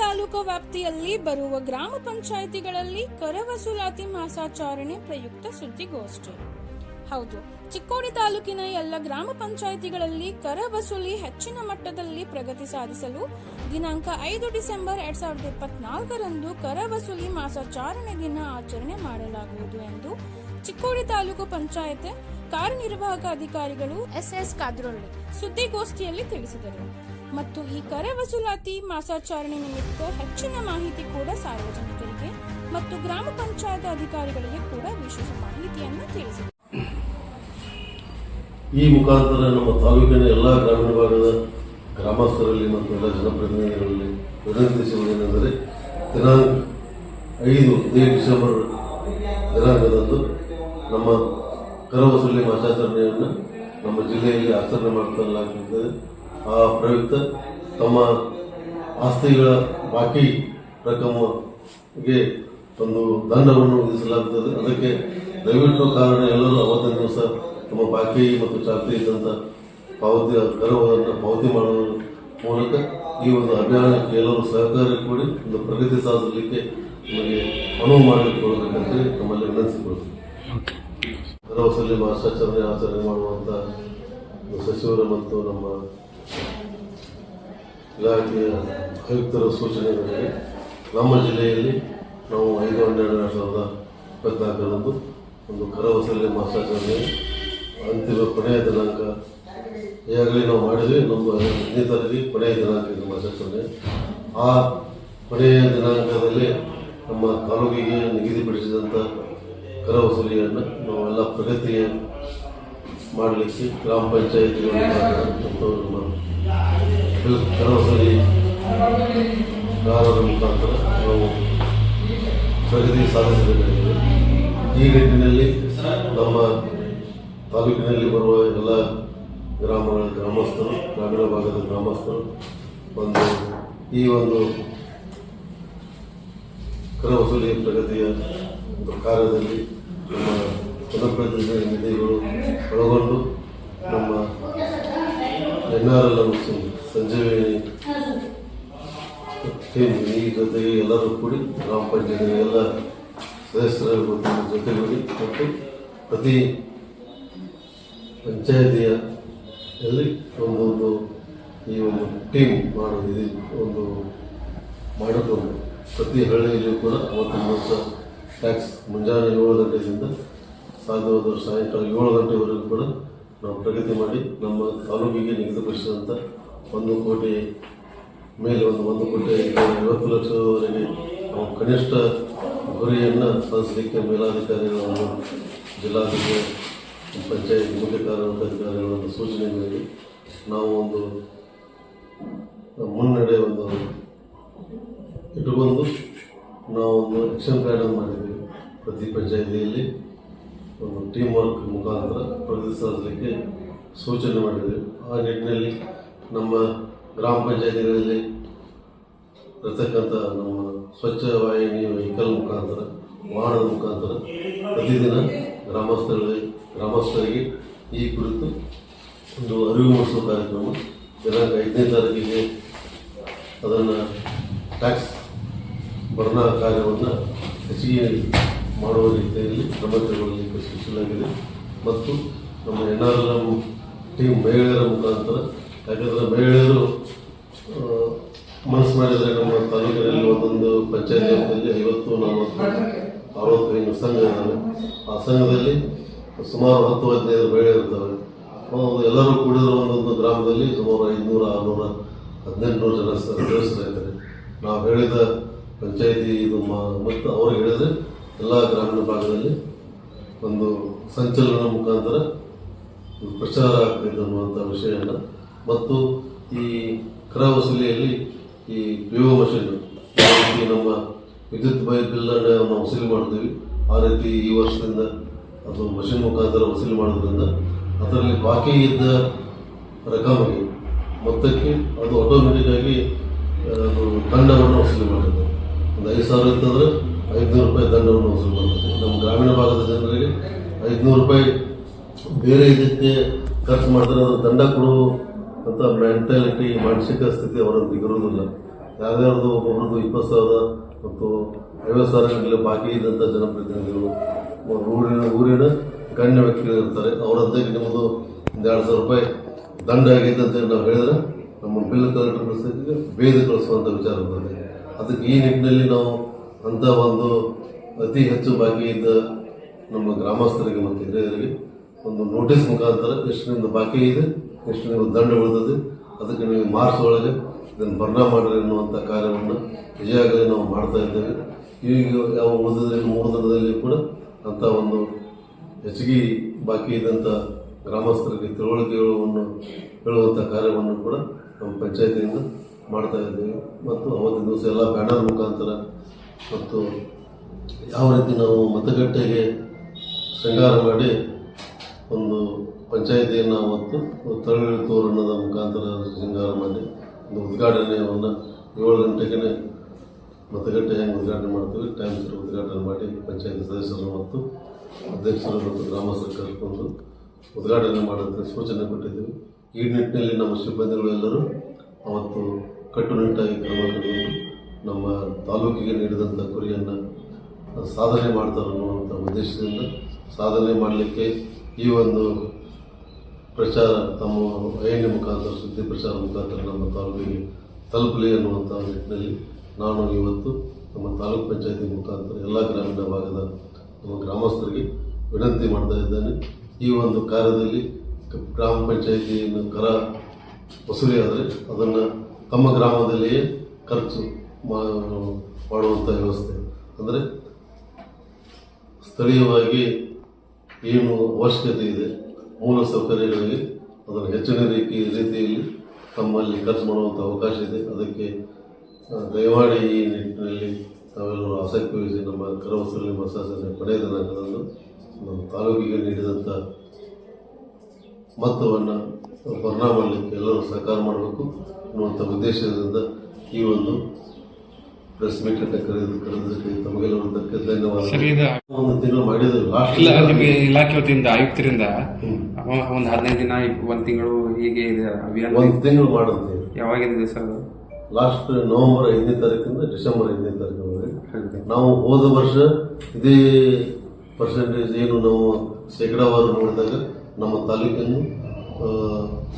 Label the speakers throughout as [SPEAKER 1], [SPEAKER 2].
[SPEAKER 1] ತಾಲೂಕು ವ್ಯಾಪ್ತಿಯಲ್ಲಿ ಬರುವ ಗ್ರಾಮ ಪಂಚಾಯಿತಿಗಳಲ್ಲಿ ಕರ ವಸೂಲಾತಿ ಮಾಸಾಚರಣೆ ಪ್ರಯುಕ್ತ ಸುದ್ದಿಗೋಷ್ಠಿ. ಹೌದು, ಚಿಕ್ಕೋಡಿ ತಾಲೂಕಿನ ಎಲ್ಲ ಗ್ರಾಮ ಪಂಚಾಯಿತಿಗಳಲ್ಲಿ ಕರ ವಸೂಲಿ ಹೆಚ್ಚಿನ ಮಟ್ಟದಲ್ಲಿ ಪ್ರಗತಿ ಸಾಧಿಸಲು ದಿನಾಂಕ ಐದು ಡಿಸೆಂಬರ್ ಎರಡ್ ಸಾವಿರದ ಇಪ್ಪತ್ನಾಲ್ಕರಂದು ಕರ ವಸೂಲಿ ಮಾಸಾಚರಣೆ ದಿನ ಆಚರಣೆ ಮಾಡಲಾಗುವುದು ಎಂದು ಚಿಕ್ಕೋಡಿ ತಾಲೂಕು ಪಂಚಾಯತ್ ಕಾರ್ಯನಿರ್ವಾಹಕ ಅಧಿಕಾರಿಗಳು ಎಸ್ ಎಸ್ ಕಾದ್ರೊಳ್ಳಿ ಸುದ್ದಿಗೋಷ್ಠಿಯಲ್ಲಿ ತಿಳಿಸಿದರು. ಮತ್ತು ಈ ಕರೆ ವಸೂಲಾತಿ ಮಾಸಾಚರಣೆ ನಿಮಿತ್ತ ಹೆಚ್ಚಿನ ಮಾಹಿತಿ ಕೂಡ ಸಾರ್ವಜನಿಕರಿಗೆ ಮತ್ತು ಗ್ರಾಮ ಪಂಚಾಯತ್ ಅಧಿಕಾರಿಗಳಿಗೆ ಕೂಡ ವಿಶೇಷ ಮಾಹಿತಿಯನ್ನು ತಿಳಿಸಿದರು
[SPEAKER 2] ಈ ಮುಖಾಂತರ ನಮ್ಮ ತಾಲೂಕಿನ ಎಲ್ಲ ಗ್ರಾಮೀಣ ಭಾಗದ ಗ್ರಾಮಸ್ಥರಲ್ಲಿ ಮತ್ತು ಎಲ್ಲ ಜನಪ್ರತಿನಿಧಿಗಳಲ್ಲಿ ವಿನಂತಿಸುವುದೇನೆಂದರೆ ದಿನಾಂಕ ಐದು ಡಿಸೆಂಬರ್ ದಿನಾಂಕದಂದು ನಮ್ಮ ಕರ ವಸೂಲಿ ಮಾಸಾಚರಣೆಯನ್ನು ನಮ್ಮ ಜಿಲ್ಲೆಯಲ್ಲಿ ಆಚರಣೆ ಮಾಡಲಾಗುತ್ತದೆ ಆ ಪ್ರಯುಕ್ತ ತಮ್ಮ ಆಸ್ತಿಗಳ ಬಾಕಿ ರಕಮಗೆ ಒಂದು ದಂಡವನ್ನು ವಿಧಿಸಲಾಗುತ್ತದೆ. ಅದಕ್ಕೆ ದಯವಿಟ್ಟು ಕಾರಣ ಎಲ್ಲರೂ ಅವತ್ತಿನ ದಿವಸ ತಮ್ಮ ಬಾಕಿ ಮತ್ತು ಚಾಲ್ತಿ ಇದ್ದಂಥ ಪಾವತಿ ಕರವನ್ನು ಪಾವತಿ ಮಾಡುವ ಮೂಲಕ ಈ ಒಂದು ಅಭಿಯಾನಕ್ಕೆ ಎಲ್ಲರೂ ಸಹಕಾರ ಕೂಡಿ. ಒಂದು ಪ್ರಗತಿ ಸಾಧಿಸಲಿಕ್ಕೆ ನಮಗೆ ಅನುವು ಮಾಡಿಕೊಳ್ಬೇಕಂತೇಳಿ ನಮ್ಮಲ್ಲಿ ವಿನಂತಿಸಿಕೊಳ್ತೀವಿ ಕರವಸಲ್ಲಿ ಮಾಸಾಚರಣೆ ಆಚರಣೆ ಮಾಡುವಂಥ ಸಚಿವರು ಮತ್ತು ನಮ್ಮ ಇಲಾಖೆಯ ಆಯುಕ್ತರ ಸೂಚನೆ ಮೇರೆಗೆ ನಮ್ಮ ಜಿಲ್ಲೆಯಲ್ಲಿ ನಾವು ಐದು ಹನ್ನೆರಡು ಎರಡು ಸಾವಿರದ ಇಪ್ಪತ್ನಾಲ್ಕರಂದು ಒಂದು ಕರವಸಲ್ಲಿ ಮಾಸಾಚರಣೆ ಅಂತಿಮ ಕೊನೆಯ ದಿನಾಂಕ, ಈಗಾಗಲೇ ನಾವು ಮಾಡಿದ್ವಿ, ನಮ್ಮದು ಹದಿನೈದು ಕೊನೆಯ ದಿನಾಂಕ ಇದು ಮಾಸಾಚರಣೆ ಆ ಕೊನೆಯ ದಿನಾಂಕದಲ್ಲಿ ನಮ್ಮ ತಾಲೂಕಿಗೆ ನಿಗದಿಪಡಿಸಿದಂಥ ಕರ ವಸೂಲಿಯನ್ನು ನಾವೆಲ್ಲ ಪ್ರಗತಿಗೆ ಮಾಡಲಿಕ್ಕೆ ಗ್ರಾಮ ಪಂಚಾಯತಿ ಮತ್ತು ನಮ್ಮ ಕರ ವಸೂಲಿ ಗಾರರ ಮುಖಾಂತರ ನಾವು ಪ್ರಗತಿ ಸಾಧಿಸಬೇಕಾಗಿದೆ. ಈ ನಿಟ್ಟಿನಲ್ಲಿ ನಮ್ಮ ತಾಲೂಕಿನಲ್ಲಿ ಬರುವ ಎಲ್ಲ ಗ್ರಾಮಗಳ ಗ್ರಾಮಸ್ಥರು, ಗ್ರಾಮೀಣ ಭಾಗದ ಗ್ರಾಮಸ್ಥರು ಒಂದು ಈ ಒಂದು ಕರ ವಸೂಲಿ ಪ್ರಗತಿಯ ಕಾರ್ಯದಲ್ಲಿ ನಮ್ಮ ಜನಪ್ರತಿನಿಧಿಗಳು ಒಳಗೊಂಡು ನಮ್ಮ N R L Sanjeevini team ಈ ಜೊತೆಗೆ ಎಲ್ಲರೂ ಕೂಡಿ ಗ್ರಾಮ ಪಂಚಾಯತ್ ಎಲ್ಲ ಸದಸ್ಯರ ಜೊತೆಗೂಡಿ ಮತ್ತು ಪ್ರತಿ ಪಂಚಾಯತಿಯ ಅಲ್ಲಿ ಒಂದೊಂದು ಈ ಒಂದು ಟೀಮ್ ಮಾಡೋದು ಒಂದು ಮಾಡಿಕೊಂಡು ಪ್ರತಿ ಹಳ್ಳಿಯಲ್ಲೂ ಕೂಡ ಅವತ್ತು ಟ್ಯಾಕ್ಸ್ ಮುಂಜಾನೆ ಏಳು ಗಂಟೆಯಿಂದ ಸಾಧ್ಯವಾದ ಸಾಯಂಕಾಲ ಏಳು ಗಂಟೆವರೆಗೂ ಕೂಡ ನಾವು ಪ್ರಗತಿ ಮಾಡಿ ನಮ್ಮ ತಾಲೂಕಿಗೆ ನಿಗದಿಪಡಿಸಿದಂಥ ಒಂದು ಕೋಟಿ ಮೇಲೆ ಒಂದು ಒಂದು ಕೋಟಿ ಐವತ್ತು ಲಕ್ಷದವರೆಗೆ ನಾವು ಕನಿಷ್ಠ ಗುರಿಯನ್ನು ಸಾಧಿಸಲಿಕ್ಕೆ ಮೇಲಾಧಿಕಾರಿಗಳನ್ನು, ಜಿಲ್ಲಾಧಿಕಾರಿ, ಪಂಚಾಯತ್ ಮುಖ್ಯ ಒಂದು ಸೂಚನೆ ಮೇಲೆ ನಾವು ಒಂದು ಮುನ್ನಡೆ ಒಂದು ಇಟ್ಟುಕೊಂಡು ನಾವು ಒಂದು ಆಕ್ಷನ್ ಪ್ಲ್ಯಾನ್ ಮಾಡಿದ್ವಿ ಪ್ರತಿ ಪಂಚಾಯತಿಯಲ್ಲಿ. ಟೀಮ್ ವರ್ಕ್ ಮುಖಾಂತರ ಪ್ರಗತಿ ಸಾಧಿಸಲಿಕ್ಕೆ ಸೂಚನೆ ಮಾಡಿದೆ. ಆ ನಿಟ್ಟಿನಲ್ಲಿ ನಮ್ಮ ಗ್ರಾಮ ಪಂಚಾಯತಿಗಳಲ್ಲಿ ಇರ್ತಕ್ಕಂಥ ನಮ್ಮ ಸ್ವಚ್ಛ ವಾಹಿನಿ ವೆಹಿಕಲ್ ಮುಖಾಂತರ, ವಾಹನದ ಮುಖಾಂತರ ಪ್ರತಿದಿನ ಗ್ರಾಮಸ್ಥರಿಗೆ ಗ್ರಾಮಸ್ಥರಿಗೆ ಈ ಕುರಿತು ಒಂದು ಅರಿವು ಮೂಡಿಸುವ ಕಾರ್ಯಕ್ರಮ. ದಿನಾಂಕ ಐದನೇ ತಾರೀಕಿಗೆ ಅದನ್ನು ಟ್ಯಾಕ್ಸ್ ಭರಣಾ ಕಾರ್ಯವನ್ನು ಹೆಚ್ಚಿಗೆ ಮಾಡುವ ರೀತಿಯಲ್ಲಿ ಕ್ರಮ ಕೈಗೊಳ್ಳಲಿಕ್ಕೆ ಸೂಚಿಸಲಾಗಿದೆ ಮತ್ತು ನಮ್ಮ ಎನ್ ಆರ್ ಎಲ್ ಟೀಮ್ ಮಹಿಳೆಯರ ಮುಖಾಂತರ, ಯಾಕಂದರೆ ಮಹಿಳೆಯರು ಮನಸ್ಸು ಮಾಡಿದರೆ ನಮ್ಮ ತಾಲೂಕಿನಲ್ಲಿ ಒಂದೊಂದು ಪಂಚಾಯತಿಯಲ್ಲಿ ಐವತ್ತು, ನಲವತ್ತು ಅರವತ್ತು ಐದು ಸಂಘ ಇದ್ದಾವೆ. ಆ ಸಂಘದಲ್ಲಿ ಸುಮಾರು ಹತ್ತು ಹದಿನೈದು ಮಹಿಳೆಯರು ಇದ್ದಾವೆ. ಅವು ಎಲ್ಲರೂ ಕೂಡಿದ್ರು ಒಂದೊಂದು ಗ್ರಾಮದಲ್ಲಿ ಸುಮಾರು ಐದುನೂರ, ಆರುನೂರ, ಹದಿನೆಂಟುನೂರು ಜನ ಸದಸ್ಯರಿದ್ದಾರೆ ನಾವು ಹೇಳಿದ ಪಂಚಾಯತಿ ಇದು ಮತ್ತು ಅವ್ರಿಗೆ ಹೇಳಿದ್ರೆ ಎಲ್ಲ ಗ್ರಾಮೀಣ ಭಾಗದಲ್ಲಿ ಒಂದು ಸಂಚಲನ ಮುಖಾಂತರ ಪ್ರಚಾರ ಆಗ್ತದೆ ಅನ್ನುವಂಥ ವಿಷಯನ ಮತ್ತು ಈ ಕರ ವಸೂಲಿಯಲ್ಲಿ ಈ ಬಿಒ ಒ ಮಷೀನ್ ನಮ್ಮ ವಿದ್ಯುತ್ ಬಿಲ್ಲನ್ನು ನಾವು ವಸೂಲಿ ಮಾಡ್ತೀವಿ. ಆ ರೀತಿ ಈ ವರ್ಷದಿಂದ ಅದು ಮಷೀನ್ ಮುಖಾಂತರ ವಸೂಲಿ ಮಾಡೋದ್ರಿಂದ ಅದರಲ್ಲಿ ಬಾಕಿ ಇದ್ದ ರಕಮಿಗೆ ಮೊತ್ತಕ್ಕೆ ಅದು ಆಟೋಮೆಟಿಕ್ ಆಗಿ ಅದು ದಂಡವನ್ನು ವಸೂಲಿ ಮಾಡಿದ್ದೆ ಒಂದು ಐದು ಸಾವಿರ ಇತ್ತಂದ್ರೆ ಐದುನೂರು ರೂಪಾಯಿ ದಂಡವನ್ನು ವಸೂಲು ಮಾಡುತ್ತೆ ನಮ್ಮ ಗ್ರಾಮೀಣ ಭಾಗದ ಜನರಿಗೆ ಐದುನೂರು ರೂಪಾಯಿ ಬೇರೆ ಇದಕ್ಕೆ ಖರ್ಚು ಮಾಡಿದ್ರೆ ಅದು ದಂಡ ಕೊಡು ಅಂತ ಮೆಂಟಾಲಿಟಿ ಮಾನಸಿಕ ಸ್ಥಿತಿ ಅವರಂತ ಇರೋದಿಲ್ಲ ಯಾರ್ಯಾರ್ದು ಒಬ್ಬೊಬ್ರದ್ದು ಇಪ್ಪತ್ತು ಸಾವಿರ ಮತ್ತು ಐವತ್ತು ಸಾವಿರಗಟ್ಟಲೆ ಬಾಕಿ ಇದ್ದಂಥ ಜನಪ್ರತಿನಿಧಿಗಳು ಊರಿನ ಊರಿನ ಗಣ್ಯ ವ್ಯಕ್ತಿಗಳು ಇರ್ತಾರೆ. ಅವರಂತೆ ನಿಮ್ಮದು ಒಂದು ಎರಡು ಸಾವಿರ ರೂಪಾಯಿ ದಂಡ ಆಗಿದೆ ಅಂತ ನಾವು ಹೇಳಿದ್ರೆ ನಮ್ಮ ಬಿಲ್ ಕಲೆಕ್ಟರ್ ಕಳಿಸೋದಕ್ಕೆ ಬೇಗ ಕಳಿಸುವಂಥ ವಿಚಾರ ಇರ್ತದೆ ಅದಕ್ಕೆ ಈ ನಿಟ್ಟಿನಲ್ಲಿ ನಾವು ಅಂಥ ಒಂದು ಅತಿ ಹೆಚ್ಚು ಬಾಕಿ ಇದ್ದ ನಮ್ಮ ಗ್ರಾಮಸ್ಥರಿಗೆ ಮತ್ತು ಹಿರಿಯರಿಗೆ ಒಂದು ನೋಟಿಸ್ ಮುಖಾಂತರ ಎಷ್ಟು ನಿಮ್ದು ಬಾಕಿ ಇದೆ. ಎಷ್ಟು ನಿಮ್ಮದು ದಂಡ ಉಳಿದದೆ ಅದಕ್ಕೆ ನೀವು ಮಾರ್ಚ್ ಒಳಗೆ ಇದನ್ನು ಬರ್ಣ ಮಾಡಿರಿ ಅನ್ನುವಂಥ ಕಾರ್ಯವನ್ನು ಈಗಾಗಲೇ ನಾವು ಮಾಡ್ತಾ ಇದ್ದೇವೆ. ಈಗ ಯಾವ ಉಳಿದಿದ್ರೆ ಮೂರು ದಿನದಲ್ಲಿ ಕೂಡ ಅಂಥ ಒಂದು ಹೆಚ್ಚಿಗೆ ಬಾಕಿ ಇದ್ದಂಥ ಗ್ರಾಮಸ್ಥರಿಗೆ ತಿಳುವಳಿಕೆಗಳನ್ನು ಹೇಳುವಂಥ ಕಾರ್ಯವನ್ನು ಕೂಡ ನಮ್ಮ ಪಂಚಾಯತಿಯಿಂದ ಮಾಡ್ತಾ ಇದ್ದೇವೆ. ಮತ್ತು ಅವತ್ತಿನ ದಿವಸ ಎಲ್ಲ ಬ್ಯಾನರ್ ಮುಖಾಂತರ ಮತ್ತು ಯಾವ ರೀತಿ ನಾವು ಮತಗಟ್ಟೆಗೆ ಶೃಂಗಾರ ಮಾಡಿ ಒಂದು ಪಂಚಾಯಿತಿಯನ್ನು ಅವತ್ತು ತಳ್ಳಿ ತೋರಣದ ಮುಖಾಂತರ ಶೃಂಗಾರ ಮಾಡಿ ಒಂದು ಉದ್ಘಾಟನೆಯನ್ನು ಏಳು ಗಂಟೆಗೆ ಮತಗಟ್ಟೆ ಹೆಂಗೆ ಉದ್ಘಾಟನೆ ಮಾಡ್ತೀವಿ ಟೈಮ್ ಸರ್ ಉದ್ಘಾಟನೆ ಮಾಡಿ ಪಂಚಾಯಿತಿ ಸದಸ್ಯರು ಮತ್ತು ಅಧ್ಯಕ್ಷರು ಮತ್ತು ಗ್ರಾಮಸ್ಥರು ಕರೆದುಕೊಂಡು ಉದ್ಘಾಟನೆ ಮಾಡೋದಕ್ಕೆ ಸೂಚನೆ ಕೊಟ್ಟಿದ್ದೀವಿ. ಈ ನಿಟ್ಟಿನಲ್ಲಿ ನಮ್ಮ ಸಿಬ್ಬಂದಿಗಳು ಎಲ್ಲರೂ ಅವತ್ತು ಕಟ್ಟುನಿಟ್ಟಾಗಿ ಕ್ರಮ ಕೈಗೊಂಡು ನಮ್ಮ ತಾಲೂಕಿಗೆ ನೀಡಿದಂಥ ಗುರಿಯನ್ನು ಸಾಧನೆ ಮಾಡ್ತಾರೆ ಅನ್ನುವಂಥ ಉದ್ದೇಶದಿಂದ ಸಾಧನೆ ಮಾಡಲಿಕ್ಕೆ ಈ ಒಂದು ಪ್ರಚಾರ ತಮ್ಮ ಐಎನ್ಎ ಮುಖಾಂತರ, ಸುದ್ದಿ ಪ್ರಚಾರ ಮುಖಾಂತರ ನಮ್ಮ ತಾಲೂಕಿಗೆ ತಲುಪಲಿ ಅನ್ನುವಂಥ ನಿಟ್ಟಿನಲ್ಲಿ ನಾನು ಇವತ್ತು ನಮ್ಮ ತಾಲೂಕು ಪಂಚಾಯತಿ ಮುಖಾಂತರ ಎಲ್ಲ ಗ್ರಾಮೀಣ ಭಾಗದ ನಮ್ಮ ಗ್ರಾಮಸ್ಥರಿಗೆ ವಿನಂತಿ ಮಾಡ್ತಾ ಇದ್ದೇನೆ. ಈ ಒಂದು ಕಾರ್ಯದಲ್ಲಿ ಗ್ರಾಮ ಪಂಚಾಯಿತಿಯನ್ನು ಕರ ವಸೂಲಿ ಆದರೆ ಅದನ್ನು ತಮ್ಮ ಗ್ರಾಮದಲ್ಲಿಯೇ ಖರ್ಚು ಮಾಡುವಂಥ ವ್ಯವಸ್ಥೆ. ಅಂದರೆ ಸ್ಥಳೀಯವಾಗಿ ಏನು ಅವಶ್ಯಕತೆ ಇದೆ, ಮೂಲ ಸೌಕರ್ಯಗಳಿಗೆ ಅದನ್ನು ಹೆಚ್ಚಿನ ರೀತಿ ರೀತಿಯಲ್ಲಿ ತಮ್ಮಲ್ಲಿ ಖರ್ಚು ಮಾಡುವಂಥ ಅವಕಾಶ ಇದೆ. ಅದಕ್ಕೆ ದಯಮಾಡಿ ಈ ನಿಟ್ಟಿನಲ್ಲಿ ತಾವೆಲ್ಲರೂ ಆಸಕ್ತಿ ವಹಿಸಿ ನಮ್ಮ ಕರವಸೂಲಿ ಮಸಾಸನೆ ದಿನಾಂಕದಂದು ನಮ್ಮ ತಾಲೂಕಿಗೆ ನೀಡಿದಂಥ ಮೊತ್ತವನ್ನು ಪರಿಣಾಮ ಮಾಡಲಿಕ್ಕೆ ಎಲ್ಲರೂ ಸಹಕಾರ ಮಾಡಬೇಕು ಅನ್ನುವಂಥ ಉದ್ದೇಶದಿಂದ ಈ ಒಂದು ಪ್ರೆಸ್ ಮೀಟ್ ಕರೆದು ಕರೆದಕ್ಕೆ ಒಂದು ತಿಂಗಳು ಮಾಡಿದ್ರು ಲಾಸ್ಟ್
[SPEAKER 3] ಇಲ್ಲ ನಿಮಗೆ ಇಲಾಖೆ ವತಿಯಿಂದ ಆಯುಕ್ತರಿಂದ ಒಂದು ಹದಿನೈದು ದಿನ ಒಂದು ತಿಂಗಳು ಹೀಗೆ ಇದೆ ಅಭಿಯಾನ?
[SPEAKER 2] ಒಂದು ತಿಂಗಳು ಮಾಡುತ್ತೆ.
[SPEAKER 3] ಯಾವಾಗಿದೆ ಸರ್
[SPEAKER 2] ಲಾಸ್ಟ್ ನವೆಂಬರ್ ಐದನೇ ತಾರೀಕಿಂದ ಡಿಸೆಂಬರ್ ಐದನೇ ತಾರೀಕಿನವರೆಗೆ. ನಾವು ಹೋದ ವರ್ಷ ಇದೇ ಪರ್ಸೆಂಟೇಜ್ ಏನು ನಾವು ಶೇಕಡಾವಾರು ನೋಡಿದಾಗ ನಮ್ಮ ತಾಲೂಕಿನ ಆ,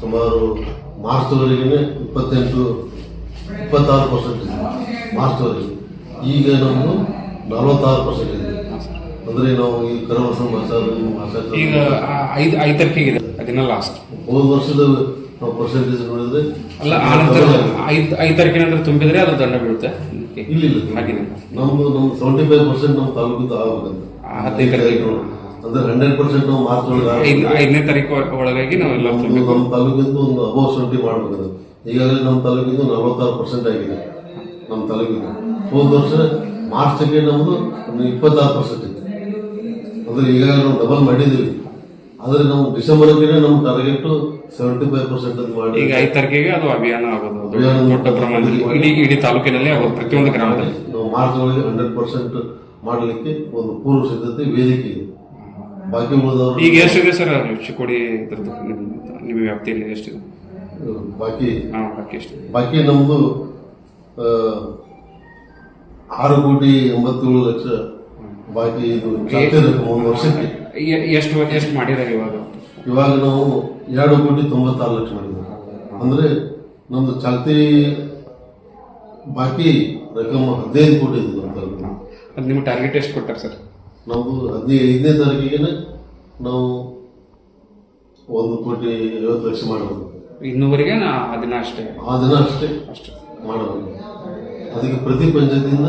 [SPEAKER 2] ಸುಮಾರು ಮಾರ್ಚ್ವರೆಗೆ ಇಪ್ಪತ್ತೆಂಟು ಇಪ್ಪತ್ತಾರು ಪರ್ಸೆಂಟ್ ಇದೆ. ಮಾರ್ಚ್ವರೆಗೆ ಈಗ ನಮ್ಮದು ನಲವತ್ತಾರು ಪರ್ಸೆಂಟ್ ಇದೆ. ಅಂದರೆ ನಾವು ಈ ಕರವಸ ವರ್ಷ ಅದು
[SPEAKER 3] ಈಗ ಐದು ಐದು ತಾರೀಕಿಗೆ ಇದೆ. ಅದಿನ ಲಾಸ್ಟ್
[SPEAKER 2] ಹೋದ ವರ್ಷದ ನಾವು ಪರ್ಸೆಂಟೇಜ್ ನೋಡಿದ್ರೆ
[SPEAKER 3] ಅಲ್ಲ ಆ ನಂತರ ಐದು ಐದು ತಾರೀಕಿನ ನಂತರ ತುಂಬಿದ್ರೆ ಅದು ದಂಡ ಬೀಳುತ್ತೆ.
[SPEAKER 2] ಇಲ್ಲ ಇಲ್ಲ
[SPEAKER 3] ಹಾಗೇನೆ
[SPEAKER 2] ನಮ್ದು ನಮ್ದು ಸೆವೆಂಟಿ ಫೈವ್ ಪರ್ಸೆಂಟ್ ನಮ್ಮ ತಾಲೂಕಿಂದ ಆಗಬೇಕಂತ
[SPEAKER 3] ಆ ಹದಿನೈದು ತಾರೀಕು
[SPEAKER 2] ಅಂದ್ರೆ ಹಂಡ್ರೆಡ್ ಪರ್ಸೆಂಟ್ ನಾವು ಮಾರ್ಚ್ ಒಳಗೆ
[SPEAKER 3] ಐದು ಐದನೇ ತಾರೀಕು ಒಳಗಾಗಿ ನಾವು ಎಲ್ಲ
[SPEAKER 2] ಆಗ್ಬೇಕು.
[SPEAKER 3] ತುಂಬಿ
[SPEAKER 2] ನಮ್ಮ ತಾಲೂಕಿಂದ ಒಂದು ಅಬೌವ್ ಸೆವೆಂಟಿ ಮಾಡ್ಬೇಕಂತ. ಈಗಾಗಲೇ ನಮ್ಮ ತಾಲೂಕಿನದು ನಲವತ್ತಾರು ಪರ್ಸೆಂಟ್ ಆಗಿದೆ. ನಮ್ಮ ತಾಲೂಕಿದ್ದು ಹೋದ ವರ್ಷ ಮಾರ್ಚ್ಗೆ ನಮ್ಮದು ಒಂದು ಇಪ್ಪತ್ತಾರು ಪರ್ಸೆಂಟ್ ಇತ್ತು. ಅಂದ್ರೆ ಈಗಾಗಲೇ ನಾವು ಡಬಲ್ ಮಾಡಿದ್ದೀವಿ. ಆದರೆ ನಾವು ಡಿಸೆಂಬರ್ಗೆ ನಮ್ಮ ಟಾರ್ಗೆಟ್ ಸೆವೆಂಟಿ ಫೈವ್ ಪರ್ಸೆಂಟ್ ಅಂತ ಮಾಡಿ
[SPEAKER 3] ಈಗ ಐದು ತಾರೀಕಿಗೆ ಅದು ಅಭಿಯಾನ ಆಗೋದು. ದೊಡ್ಡ ಪ್ರಮಾಣದಲ್ಲಿ. ಇಡೀ ಇಡೀ ತಾಲೂಕಿನಲ್ಲಿ ಆಗೋದು ಪ್ರತಿಯೊಂದು ಗ್ರಾಮದಲ್ಲಿ.
[SPEAKER 2] ನಾವು ಮಾರ್ಚ್ ಒಳಗೆ ಹಂಡ್ರೆಡ್ ಪರ್ಸೆಂಟ್ ಮಾಡಲಿಕ್ಕೆ ಒಂದು ಪೂರ್ವ ಸಿದ್ಧತೆ ವೇದಿಕೆ ಇದೆ. ಬಾಕಿ ಉಳಿದವರು
[SPEAKER 3] ಈಗ ಎಷ್ಟಿದೆ ಸರ್ ಚಿಕ್ಕೋಡಿ ಇದ್ರದ್ದು? ನಿಮ್ಮ ವ್ಯಾಪ್ತಿಯಲ್ಲಿ ಎಷ್ಟಿದೆ?
[SPEAKER 2] ಬಾಕಿ.
[SPEAKER 3] ಬಾಕಿ
[SPEAKER 2] ನಮ್ಮದು ಆರು ಕೋಟಿ ಎಂಬತ್ತೇಳು ಲಕ್ಷ ಬಾಕಿ ಇದು ಮೂರು ವರ್ಷಕ್ಕೆ.
[SPEAKER 3] ಎಷ್ಟು ಎಷ್ಟು ಮಾಡಿದ ಇವಾಗ?
[SPEAKER 2] ಇವಾಗ ನಾವು ಎರಡು ಕೋಟಿ ತೊಂಬತ್ತಾರು ಲಕ್ಷ ಮಾಡಿದ್ದೀವಿ. ಅಂದ್ರೆ ನಮ್ದು ಚಾಲ್ತಿ ಬಾಕಿ ರಕಮ್ ಹದಿನೈದು ಕೋಟಿ ಇದೆ ನಮ್ಮ ತಾಲೂಕಿನ.
[SPEAKER 3] ಅದು ನಿಮ್ಮ ಟಾರ್ಗೆಟ್ ಎಷ್ಟು ಕೊಟ್ಟಾರೆ ಸರ್?
[SPEAKER 2] ನಮ್ದು ಹದಿನೈದನೇ ತಾರೀಕಿಗೆ ನಾವು ಒಂದು ಕೋಟಿ ಐವತ್ತು ಲಕ್ಷ ಮಾಡಬೇಕು
[SPEAKER 3] ಇನ್ನೂವರೆಗೆ ನಾ ಅದನ್ನ ಅಷ್ಟೇ.
[SPEAKER 2] ಆ ದಿನ ಅಷ್ಟೇ
[SPEAKER 3] ಅಷ್ಟೇ.
[SPEAKER 2] ಮಾಡೋದು. ಅದಕ್ಕೆ ಪ್ರತಿ ಪಂಚದಿಂದ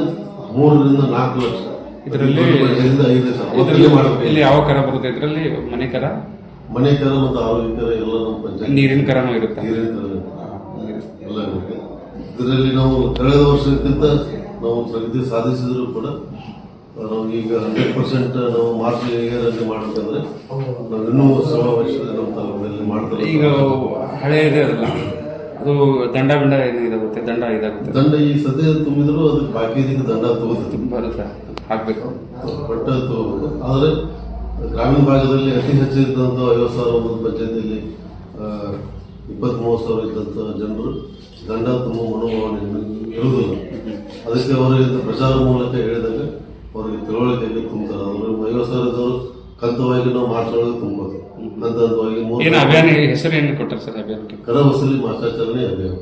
[SPEAKER 2] ಮೂರರಿಂದ ನಾಲ್ಕು ಲಕ್ಷ.
[SPEAKER 3] ಇದರಲ್ಲಿ-
[SPEAKER 2] ಪ್ರತಿ ಪಂಚಾಯತಿಯಿಂದ ಐದು ಲಕ್ಷ.
[SPEAKER 3] ಇದರಲ್ಲಿ
[SPEAKER 2] ಮಾಡಬೇಕು?
[SPEAKER 3] ಇಲ್ಲಿ ಯಾವ ಕರ ಬರುತ್ತೆ? ಇದರಲ್ಲಿ ಮನೆ ಕರ?
[SPEAKER 2] ಮನೆ ಕರ ಮತ್ತು ಆರೋಗ್ಯ ಕರ ಎಲ್ಲ ನಮ್ಮ ಪಂಚಾಯತ್.
[SPEAKER 3] ನೀರಿನ ಕರನೂ ಇರುತ್ತೆ?
[SPEAKER 2] ನೀರಿನ ಕರ. ಎಲ್ಲ ಇರುತ್ತೆ. ಇದರಲ್ಲಿ ನಾವು ಕಳೆದ ವರ್ಷಕ್ಕಿಂತ ನಾವು ಪ್ರಗತಿ ಸಾಧಿಸಿದ್ರು ಕೂಡ ನಾವು ಈಗ ಹಂಡ್ರೆಡ್ ಪರ್ಸೆಂಟ್ ನಾವು ಮಾರ್ಚ್ ರಜೆ ಮಾಡಬೇಕಂದ್ರೆ ನಾವು ಇನ್ನೂ ಶ್ರಮ ವಹಿಸಿದ್ರೆ ನಮ್ಮ ತಾಲೂಕಿನಲ್ಲಿ ಮಾಡ್ತಾರೆ
[SPEAKER 3] ಈಗ ಹಳೆ ಇದೆ ಅದಲ್ಲ. ಅದು ದಂಡ ಬಿಂಡ ಇದು ಇದಾಗುತ್ತೆ ದಂಡ ಇದಾಗುತ್ತೆ.
[SPEAKER 2] ದಂಡ ಈ ಸದ್ಯ ತುಂಬಿದ್ರು ಅದಕ್ಕೆ ಬಾಕಿ ಇದಕ್ಕೆ ದಂಡ ತಗೋದು
[SPEAKER 3] ಬರುತ್ತೆ ಹಾಕ್ಬೇಕು
[SPEAKER 2] ಬಟ್ ತಗೋಬೇಕು ಆದರೆ ಗ್ರಾಮೀಣ ಭಾಗದಲ್ಲಿ ಅತಿ ಹೆಚ್ಚು ಇದ್ದಂಥ ಐವತ್ತು ಸಾವಿರ ಒಂದು ಪಂಚಾಯತಿಯಲ್ಲಿ ಇಪ್ಪತ್ತ್ ಮೂವತ್ತು ಸಾವಿರ ಇದ್ದಂಥ ಜನರು ದಂಡ ತುಂಬ ಮನೋಭಾವನೆ ಇರುವುದಿಲ್ಲ. ಅದಕ್ಕೆ ಅವರಿಗೆ ಪ್ರಚಾರ ಮೂಲಕ ಹೇಳಿದಾಗ ಅವರಿಗೆ ತಿಳುವಳಿಕೆಗೆ ತುಂಬ್ತಾರೆ ಅವ್ರಿಗೆ ಐವತ್ತು ಸಾವಿರದವರು ಕಂತವಾಗಿ ನಾವು ಮಾತಾಡೋದು ತುಂಬೋದು ಕಂತವಾಗಿ ಹಂತವಾಗಿ ಮೂರು
[SPEAKER 3] ಏನು ಅಭಿಯಾನ ಹೆಸರು ಏನು ಕೊಟ್ಟರು ಸರ್ ಅಭಿಯಾನಕ್ಕೆ?
[SPEAKER 2] ಕರ ವಸೂಲಿ ಮಾಸಾಚರಣೆ ಅಭಿಯಾನ.